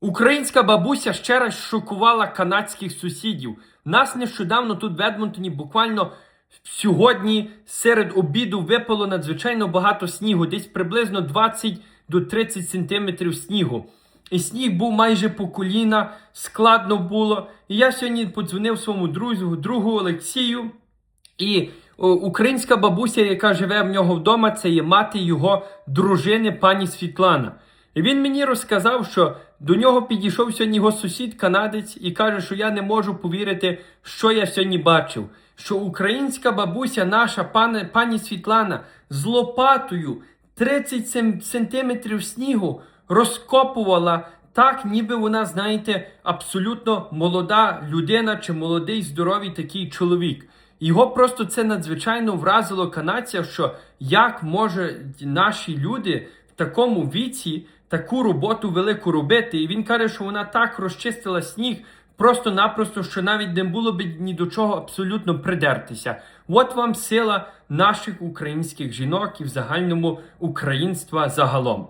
Українська бабуся ще раз шокувала канадських сусідів. Нас нещодавно тут в Едмонтоні буквально сьогодні серед обіду випало надзвичайно багато снігу, десь приблизно 20 до 30 сантиметрів снігу. І сніг був майже по коліна, складно було. І я сьогодні подзвонив своєму друзю, другу Олексію. І о, українська бабуся, яка живе в нього вдома, це є мати його дружини, пані Світлана. І він мені розказав, що до нього підійшов сьогодні його сусід, канадець, і каже, що я не можу повірити, що я сьогодні бачив. Що українська бабуся, наша пані, пані Світлана, з лопатою 30 сантиметрів снігу розкопувала так, ніби вона, знаєте, абсолютно молода людина чи молодий здоровий такий чоловік. Його просто це надзвичайно вразило канадця, що як може наші люди такому віці таку роботу велику робити. І він каже, що вона так розчистила сніг, просто-напросто, що навіть не було б ні до чого абсолютно придертися. От вам сила наших українських жінок і в загальному українства загалом.